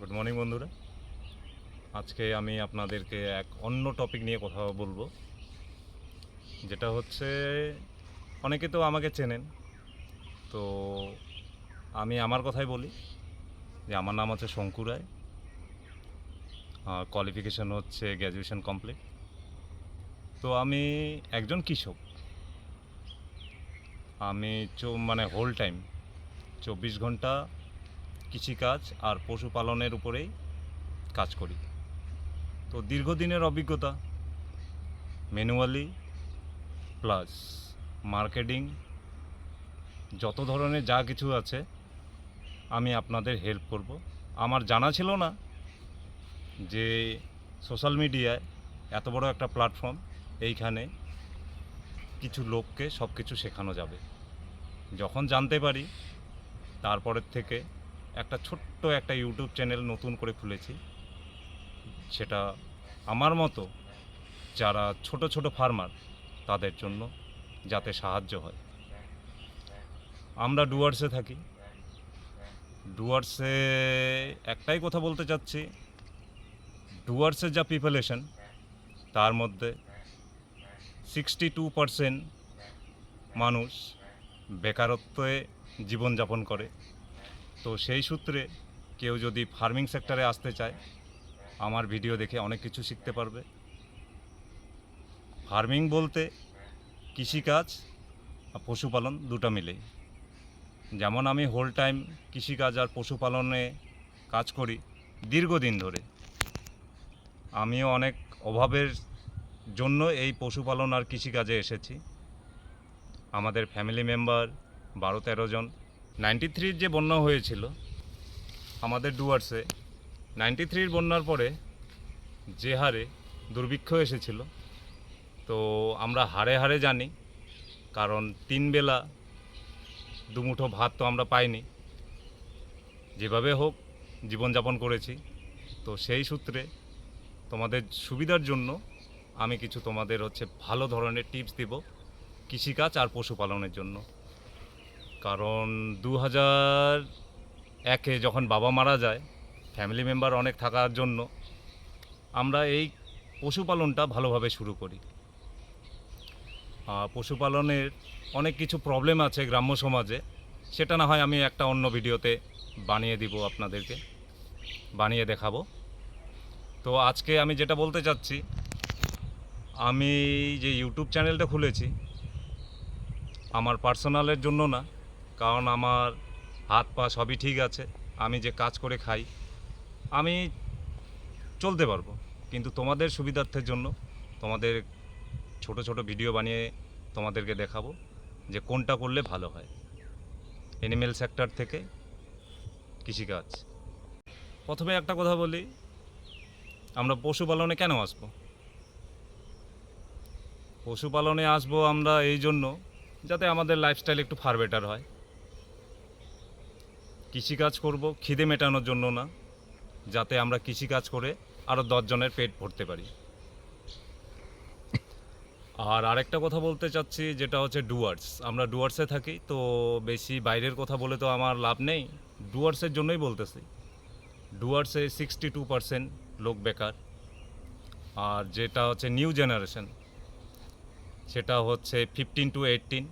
Good morning বন্ধুরা। আজকে আমি আপনাদেরকে এক অন্য টপিক নিয়ে কথা বলব, যেটা হচ্ছে, অনেকে তো আমাকে চেনেন, তো আমি আমার কথাই বলি, যে আমার নাম আছে শঙ্কু রায় কোয়ালিফিকেশন হচ্ছে গ্র্যাজুয়েশন কমপ্লিট তো আমি একজন কৃষক। আমি মানে হোল টাইম চব্বিশ ঘণ্টা কৃষিকাজ আর পশুপালনের উপরেই কাজ করি। তো দীর্ঘদিনের অভিজ্ঞতা ম্যানুয়ালি প্লাস মার্কেটিং যত ধরনের যা কিছু আছে, আমি আপনাদের হেল্প করব। আমার জানা ছিল না যে সোশ্যাল মিডিয়ায় এত বড় একটা প্ল্যাটফর্ম এইখানে কিছু লোককে সব কিছু শেখানো যাবে। যখন জানতে পারি, তারপরের থেকে একটা ছোট্ট একটা ইউটিউব চ্যানেল নতুন করে খুলেছি। সেটা আমার মতো যারা ছোট ছোট ফার্মার, তাদের জন্য যাতে সাহায্য হয়। আমরা ডুয়ার্সে থাকি। ডুয়ার্সে একটাই কথা বলতে চাচ্ছি ডুয়ার্সের যা পিপুলেশন, তার মধ্যে সিক্সটি টু পারসেন্ট মানুষ বেকারত্বে জীবনযাপন করে। তো সেই সূত্রে কেউ যদি ফার্মিং সেক্টরে আসতে চায়, আমার ভিডিও দেখে অনেক কিছু শিখতে পারবে। ফার্মিং বলতে কৃষিকাজ আর পশুপালন দুটো মিলেই। যেমন আমি হোল টাইম কৃষিকাজ আর পশুপালনে কাজ করি দীর্ঘদিন ধরে। আমিও অনেক অভাবের জন্য এই পশুপালন আর কৃষিকাজে এসেছি। আমাদের ফ্যামিলি মেম্বার বারো তেরো জন। নাইনটি থ্রির যে বন্যা হয়েছিল আমাদের ডুয়ার্সে নাইনটি থ্রির বন্যার পরে যে হারে দুর্ভিক্ষ এসেছিল, তো আমরা হারে হারে জানি, কারণ তিন বেলা দুমুঠো ভাত তো আমরা পাইনি। যেভাবে হোক জীবনযাপন করেছি, তো সেই সূত্রে তোমাদের সুবিধার জন্য আমি কিছু তোমাদের হচ্ছে ভালো ধরনের টিপস দিব কৃষিকাজ আর পশুপালনের জন্য। কারণ দু হাজার একে যখন বাবা মারা যায় ফ্যামিলি মেম্বার অনেক থাকার জন্য, আমরা এই পশুপালনটা ভালোভাবে শুরু করি। পশুপালনের অনেক কিছু প্রবলেম আছে গ্রাম্য সমাজে, সেটা না হয় আমি একটা অন্য ভিডিওতে বানিয়ে দিব আপনাদেরকে, বানিয়ে দেখাবো। তো আজকে আমি যেটা বলতে চাচ্ছি, আমি যে ইউটিউব চ্যানেলটা খুলেছি, আমার পার্সোনালের জন্য না কারণ আমার হাত পা সবই ঠিক আছে, আমি যে কাজ করে খাই, আমি চলতে পারব। কিন্তু তোমাদের সুবিধার্থের জন্য তোমাদের ছোট ছোট ভিডিও বানিয়ে তোমাদেরকে দেখাবো যে কোনটা করলে ভালো হয়। অ্যানিমেল সেক্টর থেকে কৃষিকাজ। প্রথমে একটা কথা বলি, আমরা পশুপালনে কেন আসব? পশুপালনে আসব আমরা এই জন্য যাতে আমাদের লাইফস্টাইল একটু ফার বেটার হয়। কৃষিকাজ করব, খিদে মেটানোর জন্য না, যাতে আমরা কৃষিকাজ করে আরও দশজনের পেট ভরতে পারি। আর আরেকটা কথা বলতে চাচ্ছি, যেটা হচ্ছে ডুয়ার্স। আমরা ডুয়ার্সে থাকি, তো বেশি বাইরের কথা বলে তো আমার লাভ নেই। ডুয়ার্সের জন্যই বলতেছি। ডুয়ার্সে সিক্সটি টু পারসেন্ট লোক বেকার। আর যেটা হচ্ছে নিউ জেনারেশন, সেটা হচ্ছে ফিফটিন টু এইটিন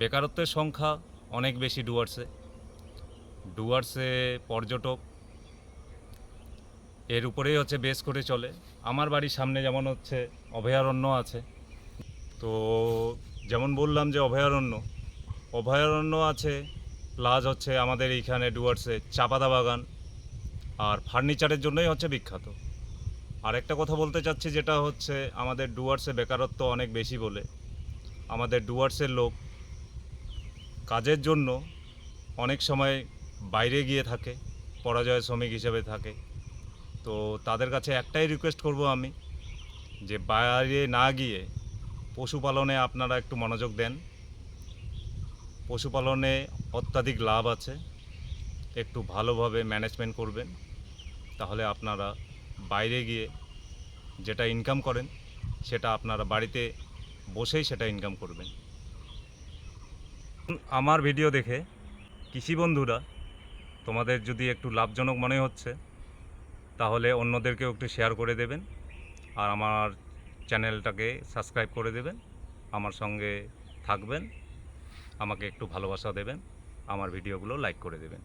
বেকারত্বের সংখ্যা অনেক বেশি ডুয়ার্সে। ডুয়ার্সে পর্যটক। এর উপরেই হচ্ছে বেস করে চলে। আমার বাড়ির সামনে যেমন হচ্ছে অভয়ারণ্য আছে। তো যেমন বললাম যে অভয়ারণ্য অভয়ারণ্য আছে প্লাস হচ্ছে আমাদের এইখানে ডুয়ার্সে চাপাদা বাগান আর ফার্নিচারের জন্যই হচ্ছে বিখ্যাত। আর একটা কথা বলতে চাচ্ছি যেটা হচ্ছে আমাদের ডুয়ার্সে বেকারত্ব অনেক বেশি বলে। আমাদের ডুয়ার্সের লোক কাজের জন্য অনেক সময় বাইরে গিয়ে থাকে, পরাজয় শ্রমিক হিসেবে থাকে। তো তাদের কাছে একটাই রিকোয়েস্ট করব আমি, যে বাইরে না গিয়ে পশুপালনে আপনারা একটু মনোযোগ দেন। পশুপালনে অত্যাধিক লাভ আছে, একটু ভালোভাবে ম্যানেজমেন্ট করবেন, তাহলে আপনারা বাইরে গিয়ে যেটা ইনকাম করেন, সেটা আপনারা বাড়িতে বসেই সেটা ইনকাম করবেন। আমার ভিডিও দেখে কৃষি বন্ধুরা তোমাদের যদি একটু লাভজনক মনে হচ্ছে, তাহলে অন্যদেরকেও একটু শেয়ার করে দেবেন আর আমার চ্যানেলটাকে সাবস্ক্রাইব করে দেবেন, আমার সঙ্গে থাকবেন, আমাকে একটু ভালোবাসা দেবেন, আমার ভিডিওগুলো লাইক করে দেবেন।